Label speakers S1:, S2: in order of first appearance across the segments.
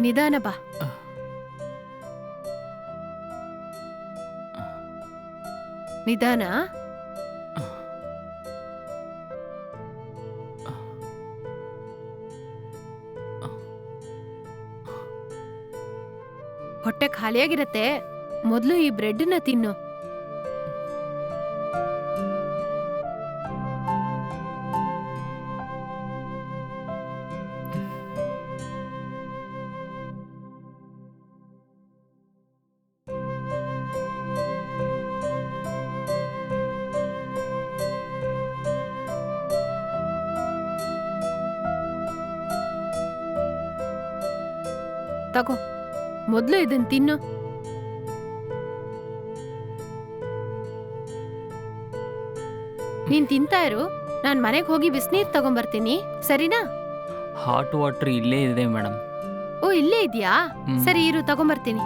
S1: ನಿಧಾನ ಬಾ. ನಿಧಾನ? ಹೊಟ್ಟೆ ಖಾಲಿಯಾಗಿರತ್ತೆ. ಮೊದಲು ಈ ಬ್ರೆಡ್ನ ತಿನ್ನು. ತಗೋ ಮೊದಲು ಇದನ್ ತಿನ್ನು. ನೀನ್ ತಿಂತಾ ಇರು ನಾನ್ ಮನೆಗ್ ಹೋಗಿ ಬಿಸಿನೀರ್ ತಗೊಂಬರ್ತೀನಿ ಸರಿನಾ?
S2: ಹಾಟ್ ವಾಟರ್ ಇಲ್ಲೇ ಇದೆ ಮೇಡಮ್
S1: ಓ ಇಲ್ಲೇ ಇದ್ಯಾ? ಸರಿ ಇರು ತಗೊಂಬರ್ತೀನಿ.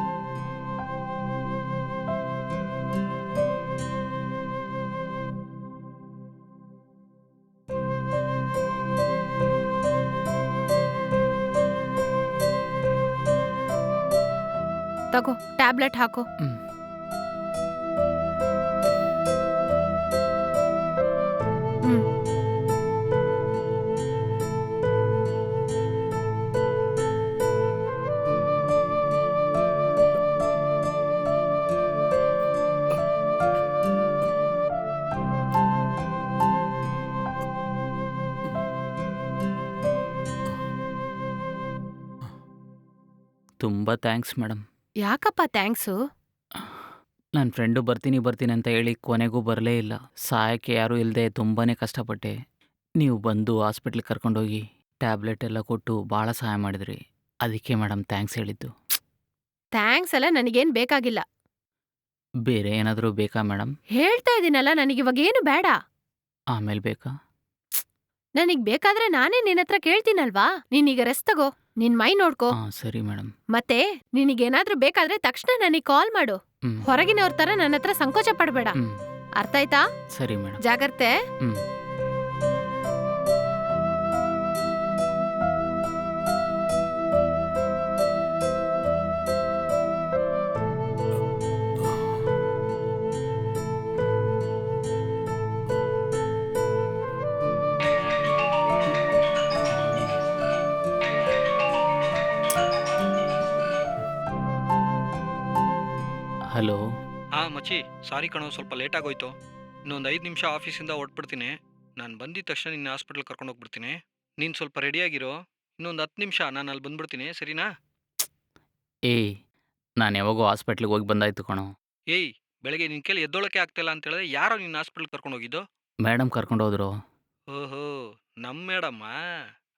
S1: ತಗೋ ಟ್ಯಾಬ್ಲೆಟ್ ಹಾಕೋ
S2: ಹ್ಮ್.
S1: ಹ್ಮ್
S2: ತುಂಬ ಥ್ಯಾಂಕ್ಸ್ ಮೇಡಮ್
S1: ಯಾಕಪ್ಪ ಥ್ಯಾಂಕ್ಸು?
S2: ನನ್ನ ಫ್ರೆಂಡು ಬರ್ತೀನಿ ಬರ್ತೀನಿ ಅಂತ ಹೇಳಿ ಕೊನೆಗೂ ಬರಲೇ ಇಲ್ಲ. ಸಹಾಯಕ್ಕೆ ಯಾರೂ ಇಲ್ಲದೆ ತುಂಬಾ ಕಷ್ಟಪಟ್ಟೆ. ನೀವು ಬಂದು ಹಾಸ್ಪಿಟ್ಲಿಗೆ ಕರ್ಕೊಂಡೋಗಿ ಟ್ಯಾಬ್ಲೆಟ್ ಎಲ್ಲ ಕೊಟ್ಟು ಭಾಳ ಸಹಾಯ ಮಾಡಿದ್ರಿ. ಅದಕ್ಕೆ ಮೇಡಮ್ ಥ್ಯಾಂಕ್ಸ್ ಹೇಳಿದ್ದು.
S1: ಥ್ಯಾಂಕ್ಸ್ ಎಲ್ಲ ನನಗೇನು ಬೇಕಾಗಿಲ್ಲ.
S2: ಬೇರೆ ಏನಾದರೂ ಬೇಕಾ ಮೇಡಮ್
S1: ಹೇಳ್ತಾ ಇದ್ದೀನಲ್ಲ ನನಗೆ ಇವಾಗ ಏನು ಬೇಡ.
S2: ಆಮೇಲೆ ಬೇಕಾ?
S1: ನನಗ್ ಬೇಕಾದ್ರೆ ನಾನೇ ನಿನ್ನ ಹತ್ರ ಕೇಳ್ತೀನಲ್ವಾ? ನೀನೀಗ ರೆಸ್ಟ್ ತಗೋ. ನಿನ್ ಮೈ ನೋಡ್ಕೋ.
S2: ಹಾಂ ಸರಿ ಮೇಡಮ್
S1: ಮತ್ತೆ ನಿನಗೇನಾದ್ರೂ ಬೇಕಾದ್ರೆ ತಕ್ಷಣ ನನಗೆ ಕಾಲ್ ಮಾಡು.
S2: ಹ್ಞೂ
S1: ಹೊರಗಿನವ್ರ ತರ ನನ್ನ ಹತ್ರ ಸಂಕೋಚ ಪಡಬೇಡ.
S2: ಹ್ಞೂ
S1: ಅರ್ಥ ಆಯ್ತಾ
S2: ಸರಿ ಮೇಡಮ್
S1: ಜಾಗ್ರತೆ.
S2: ಹ್ಞೂ ಹಲೋ.
S3: ಹಾಂ ಮಚ್ಚಿ. ಸಾರಿ ಕಣೋ ಸ್ವಲ್ಪ ಲೇಟ್ ಆಗೋಯ್ತು. ಇನ್ನೊಂದು ಐದು ನಿಮಿಷ ಆಫೀಸಿಂದ ಹೊಟ್ಬಿಡ್ತೀನಿ ನಾನು ಬಂದಿದ ತಕ್ಷಣ ನಿನ್ನ ಹಾಸ್ಪಿಟ್ಲ್ ಕರ್ಕೊಂಡು ಹೋಗ್ಬಿಡ್ತೀನಿ. ನೀನು ಸ್ವಲ್ಪ ರೆಡಿಯಾಗಿರೋ ಇನ್ನೊಂದು ಹತ್ತು ನಿಮಿಷ ನಾನು ಅಲ್ಲಿ ಬಂದ್ಬಿಡ್ತೀನಿ ಸರಿನಾ?
S2: ಏಯ್ ನಾನು ಯಾವಾಗೋ ಹಾಸ್ಪಿಟ್ಲಿಗೆ ಹೋಗಿ ಬಂದಾಯ್ತು ಕಣೋ.
S3: ಏಯ್ ಬೆಳಗ್ಗೆ ನಿನ್ನ ಕೇಳಿ ಎದ್ದೊಳಕ್ಕೆ ಆಗ್ತಿಲ್ಲ ಅಂತ ಹೇಳಿದ್ರೆ ಯಾರೋ ನಿನ್ನ ಹಾಸ್ಪಿಟ್ಲ್ ಕರ್ಕೊಂಡು ಹೋಗಿದ್ದು?
S2: ಮೇಡಮ್ ಕರ್ಕೊಂಡು ಹೋದ್ರು.
S3: ಓಹೋ ನಮ್ಮ ಮೇಡಮ್ಮ.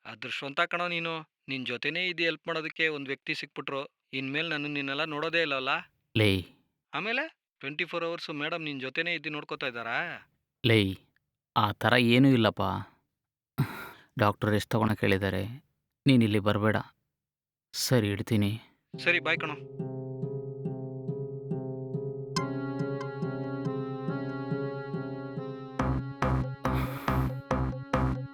S3: ಅದೃಷ್ಟವಂತ ಕಣೋ ನೀನು. ನಿನ್ನ ಜೊತೆನೇ ಇದು ಹೆಲ್ಪ್ ಮಾಡೋದಕ್ಕೆ ಒಂದು ವ್ಯಕ್ತಿ ಸಿಕ್ಬಿಟ್ರು. ಇನ್ಮೇಲೆ ನಾನು ನಿನ್ನೆಲ್ಲ ನೋಡೋದೇ ಇಲ್ಲವಲ್ಲ?
S2: ಲೇಯ್
S3: ಆಮೇಲೆ ಟ್ವೆಂಟಿ ಫೋರ್ ಅವರ್ಸು ಮೇಡಮ್ ನಿನ್ನ ಜೊತೆನೇ ಇದ್ದು ನೋಡ್ಕೋತಾ ಇದ್ದಾರಾ?
S2: ಲೈ ಆ ಥರ ಏನೂ ಇಲ್ಲಪ್ಪ. ಡಾಕ್ಟರ್ ಎಷ್ಟು ತೊಗೊಳಕ್ಕೆ ಹೇಳಿದ್ದಾರೆ ನೀನು ಇಲ್ಲಿ ಬರಬೇಡ. ಸರಿ ಇಡ್ತೀನಿ.
S3: ಸರಿ ಬಾಯ್ ಕಣೋ.